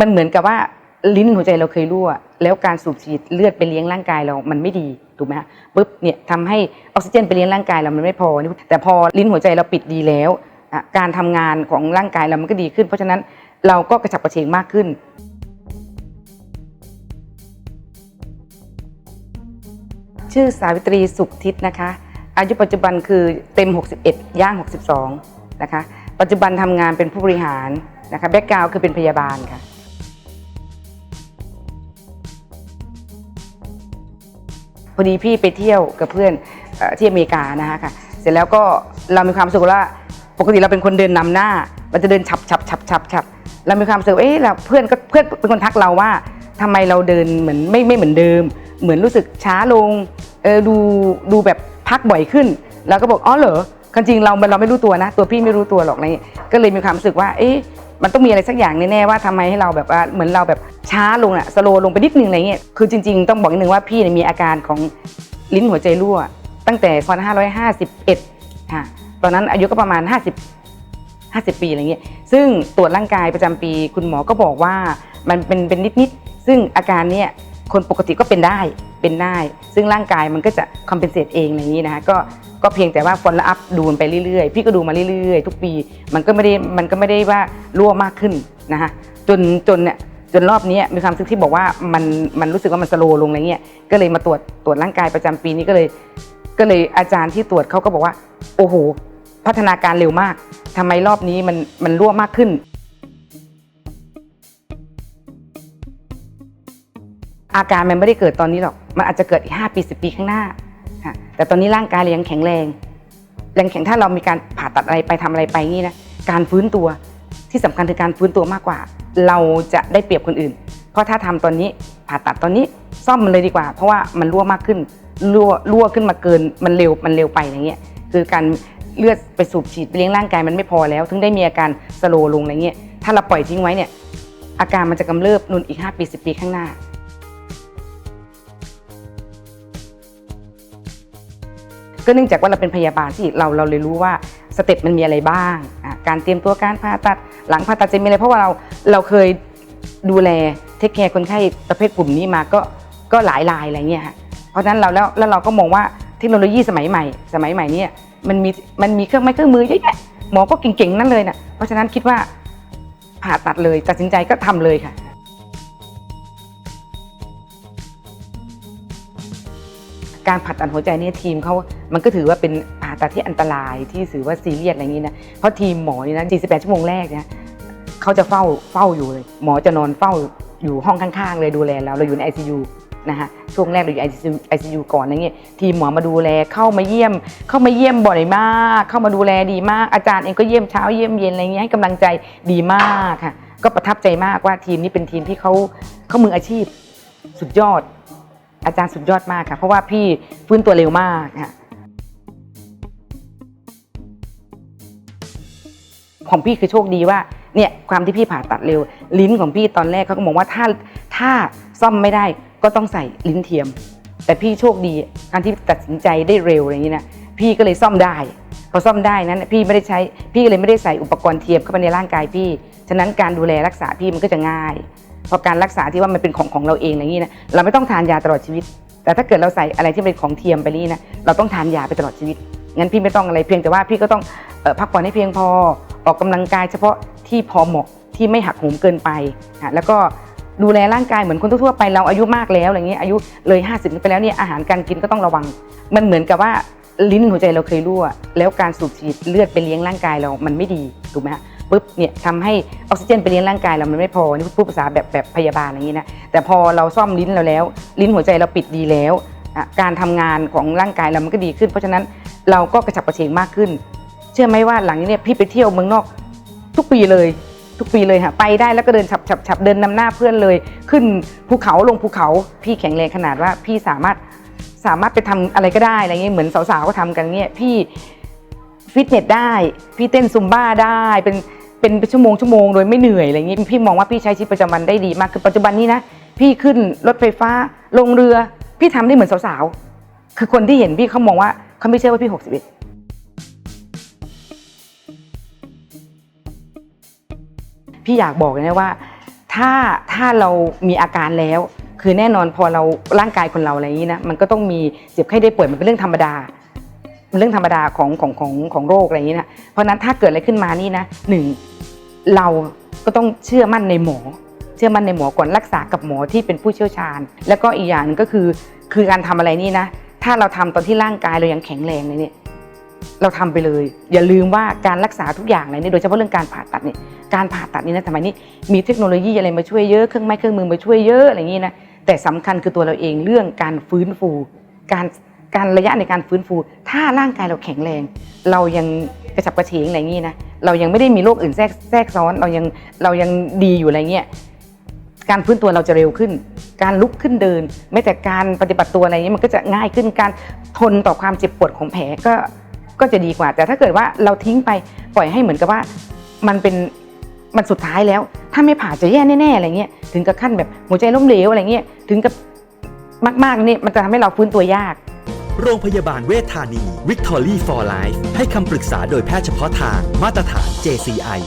มันเหมือนกับว่าลิ้นหัวใจเราเคยรั่ว แล้วการสูบฉีดเลือดไปเลี้ยงร่างกายเรามันไม่ดีถูกไหมฮะปุ๊บเนี่ยทำให้ออกซิเจนไปเลี้ยงร่างกายเรามันไม่พอ แต่พอลิ้นหัวใจเราปิดดีแล้วการทำงานของร่างกายเรามันก็ดีขึ้น เพราะฉะนั้นเราก็กระฉับกระเฉงมากขึ้น ชื่อสาวิตรีสุขทิศนะคะ อายุปัจจุบันคือเต็ม 61 ย่าง 62 นะคะ ปัจจุบันทำงานเป็นผู้บริหารนะคะแบ็กกราวคือเป็นพยาบาลค่ะ อดีพี่ไปเที่ยวกับเพื่อนอที่อเมริกานะคะค่ะ เสร็จแล้วก็เรามีความรู้สึกว่าปกติเราเป็นคนเดินนำหน้า มันจะเดินฉับฉับฉับฉับฉับเรามีความรู้สึกเอ๊ะเราเพื่อนก็เพื่อนเป็นคนทักเราว่าทำไมเราเดินเหมือนไม่ไม่เหมือนเดิม เหมือนรู้สึกช้าลงเออดูดูแบบพักบ่อยขึ้น แล้วก็บอกอ๋อเหรอความจริงเราเราไม่รู้ตัวนะ ตัวพี่ไม่รู้ตัวหรอกอะไรก็เลยมีความรู้สึกว่า เอ๊ะ มันต้องมีอะไรสักอย่างแน่ๆว่าทำไมให้เราแบบว่าเหมือนเราแบบช้าลงอะสโลลงไปนิดนึงอะไรเงี้ยคือจริง ๆ ต้องบอกนิดนึงว่าพี่เนี่ยมีอาการของลิ้นหัวใจรั่ว ตั้งแต่2551ค่ะตอนนั้นอายุก็ประมาณ 50 50 ปีอะไรเงี้ยซึ่งตรวจร่างกายประจำปี คุณหมอก็บอกว่ามันเป็นเป็นนิดๆซึ่งอาการเนี้ยคนปกติก็เป็นได้ เป็นได้ ซึ่งร่างกายมันก็จะคอมเพนเซตเองอะไรอย่างนี้นะคะก็ก็เพียงแต่ว่าฟอลล์อัพดูมันไปเรื่อยๆ พี่ก็ดูมาเรื่อยๆ ทุกปี มันก็ไม่ได้มันก็ไม่ได้ว่ารั่วมากขึ้นนะคะจนจนเนี่ยจนรอบนี้มีความรู้สึกที่บอกว่ามันมันรู้สึกว่ามันสโลลงอะไรเงี้ยก็เลยมาตรวจตรวจร่างกายประจำปีนี้ก็เลย ก็เลยอาจารย์ที่ตรวจเขาก็บอกว่า โอ้โห พัฒนาการเร็วมากทำไมรอบนี้มันมันรั่วมากขึ้น อาการมันไม่ได้เกิดตอนนี้หรอก มันอาจจะเกิดอีกห้าปีสิปีข้างหน้าค่ะแต่ตอนนี้ร่างกายเรายังแข็งแรงยังแข็งถ้าเรามีการผ่าตัดอะไรไปทำอะไรไปนี่นะ การฟื้นตัวที่สำคัญคือการฟื้นตัวมากกว่า เราจะได้เปรียบคนอื่น เพราะถ้าทำตอนนี้ผ่าตัดตอนนี้ซ่อมมันเลยดีกว่า เพราะว่ามันรั่วมากขึ้นรั่วรั่วขึ้นมาเกินมันเร็วมันเร็วไปอย่างเงี้ยคือการเลือดไปสูบฉีดไปเลี้ยงร่างกายมันไม่พอแล้ว ถึงได้มีอาการสโลลงอะไรเงี้ยถ้าเราปล่อยทิ้งไว้เนี่ยอาการมันจะกำเริบนุนอีก 5 ปี 10 ปีข้างหน้า ก็เนื่องจากว่าเราเป็นพยาบาลที่เราเราเลยรู้ว่าสเต็ปมันมีอะไรบ้างอะการเตรียมตัวการผ่าตัดหลังผ่าตัดจะมีอะไรเพราะว่าเราเราเคยดูแลเทคแคร์คนไข้ประเภทกลุ่มนี้มาก็ก็หลายรายอะไรเงี้ยค่ะเพราะฉะนั้นเราแล้วแล้วเราก็มองว่าเทคโนโลยีสมัยใหม่ สมัยใหม่เนี่ยมันมีมันมีเครื่องไม้เครื่องมือเยอะแยะหมอก็เก่งๆนั่นเลยนะเพราะฉะนั้นคิดว่าผ่าตัดเลยตัดสินใจก็ทำเลยค่ะการผ่าตัดหัวใจเนี่ยทีมเขา มันก็ถือว่าเป็นผ่าตัดที่อันตรายที่ถือว่าซีเรียสอะไรอย่างนี้นะเพราะทีมหมอนี่นะ 48 ชั่วโมงแรกเนี่ยเขาจะเฝ้าเฝ้าอยู่เลยหมอจะนอนเฝ้าอยู่ห้องข้างๆ เลยดูแลเราเราอยู่ใน ICU นะคะช่วงแรกเราอยู่ ICU ICU ก่อนอะไรเงี้ยทีมหมอมาดูแลเข้ามาเยี่ยม เข้ามาเยี่ยมบ่อยมาก เข้ามาดูแลดีมาก อาจารย์เองก็เยี่ยมเช้าเยี่ยมเย็นอะไรเงี้ยให้กำลังใจดีมากค่ะ ก็ประทับใจมากว่าทีมนี้เป็นทีมที่เขาเขามืออาชีพสุดยอด อาจารย์สุดยอดมากค่ะ เพราะว่าพี่ฟื้นตัวเร็วมากค่ะ ของพี่คือโชคดีว่าเนี่ยความที่พี่ผ่าตัดเร็ว ลิ้นของพี่ตอนแรกเขาก็มองว่าถ้าถ้าซ่อมไม่ได้ก็ต้องใส่ลิ้นเทียม แต่พี่โชคดีการที่ตัดสินใจได้เร็วอย่างนี้นะพี่ก็เลยซ่อมได้พอซ่อมได้นั้นพี่ไม่ได้ใช้พี่เลยไม่ได้ใส่อุปกรณ์เทียมเข้าไปในร่างกายพี่ ฉะนั้นการดูแลรักษาพี่มันก็จะง่ายเพราะการรักษาที่ว่ามันเป็นของของเราเองอย่างนี้นะเราไม่ต้องทานยาตลอดชีวิต แต่ถ้าเกิดเราใส่อะไรที่เป็นของเทียมไปนี่นะเราต้องทานยาไปตลอดชีวิตงั้นพี่ไม่ต้องอะไรเพียงแต่ว่าพี่ก็ต้องออพักผ่อนให้เพียงพอ ออกกำลังกายเฉพาะที่พอเหมาะที่ไม่หักโหมเกินไปอะแล้วก็ดูแลร่างกายเหมือนคนทั่วไปเราอายุมากแล้วอะไรเงี้ยอายุเลย 50 ไปแล้วเนี่ยอาหารการกินก็ต้องระวัง มันเหมือนกับว่าลิ้นหัวใจเราเคยรั่ว แล้วการสูบฉีดเลือดไปเลี้ยงร่างกายเรามันไม่ดีถูกไหมฮะปุ๊บเนี่ยทำให้ออกซิเจนไปเลี้ยงร่างกายเรามันไม่พอนี่พูดภาษาแบบแบบพยาบาลอย่างนี้นะแต่พอเราซ่อมลิ้นเราแล้ว ลิ้นหัวใจเราปิดดีแล้ว การทำงานของร่างกายเรามันก็ดีขึ้น เพราะฉะนั้นเราก็กระฉับกระเฉงมากขึ้น เชื่อไหมว่าหลังนี้เนี่ยพี่ไปเที่ยวเมืองนอก ทุกปีเลย ทุกปีเลยค่ะไปได้แล้วก็เดินฉับฉับฉับเดินนำหน้าเพื่อนเลย ขึ้นภูเขาลงภูเขา พี่แข็งแรงขนาดว่าพี่สามารถสามารถไปทำอะไรก็ได้อะไรเงี้ยเหมือนสาวๆก็ทำกันเงี้ยพี่ฟิตเนสได้พี่เต้นซุมบ้าได้เป็นเป็นชั่วโมงชั่วโมงโดยไม่เหนื่อยอะไรเงี้ยพี่มองว่าพี่ใช้ชีวิตประจำวันได้ดีมากคือปัจจุบันนี้นะพี่ขึ้นรถไฟฟ้าลงเรือ พี่ทำได้เหมือนสาวๆคือคนที่เห็นพี่เขามองว่าเขาไม่เชื่อว่าพี่หกสิบเอ็ด พี่อยากบอกเลยนะว่า ถ้าถ้าเรามีอาการแล้ว คือแน่นอนพอเราร่างกายคนเราอะไรอย่างนี้นะมันก็ต้องมีเจ็บไข้ได้ป่วยมันเป็นเรื่องธรรมดาเรื่องธรรมดาของของของของโรคอะไรอย่างนี้นะเพราะนั้นถ้าเกิดอะไรขึ้นมานี่นะหนึ่งเราก็ต้องเชื่อมั่นในหมอ เชื่อมั่นในหมอก่อนรักษากับหมอที่เป็นผู้เชี่ยวชาญ แล้วก็อีกอย่างหนึงก็คือคือการทำอะไรนี่นะ ถ้าเราทำตอนที่ร่างกายเรายังแข็งแรงเลยเนี่ยเราทำไปเลย อย่าลืมว่าการรักษาทุกอย่างเลยเนี่ยโดยเฉพาะเรื่องการผ่าตัดเนี่ย การผ่าตัดนี่นะสมัยนี้มีเทคโนโลยีอะไรมาช่วยเยอะเครื่องไม้เครื่องมือมาช่วยเยอะอะไรอย่างนี้นะแต่สำคัญคือตัวเราเองเรื่องการฟื้นฟู การการระยะในการฟื้นฟู ถ้าร่างกายเราแข็งแรง เรายังกระฉับกระเฉงอะไรอย่างนี้นะเรายังไม่ได้มีโรคอื่นแทรกแทรกซ้อนเรายังเรายังดีอยู่อะไรเงี้ยการฟื้นตัวเราจะเร็วขึ้น การลุกขึ้นเดิน ไม่แต่การปฏิบัติตัวอะไรนี้มันก็จะง่ายขึ้น การทนต่อความเจ็บปวดของแผลก็ก็จะดีกว่า แต่ถ้าเกิดว่าเราทิ้งไปปล่อยให้เหมือนกับว่ามันเป็น มันสุดท้ายแล้ว ถ้าไม่ผ่าจะแย่แน่ๆอะไรเงี้ยถึงกับขั้นแบบหัวใจล้มเหลวอะไรเงี้ยถึงกับมากๆนี่มันจะทำให้เราฟื้นตัวยาก โรงพยาบาลเวชธานี Victory for Life ให้คำปรึกษาโดยแพทย์เฉพาะทางมาตรฐาน JCI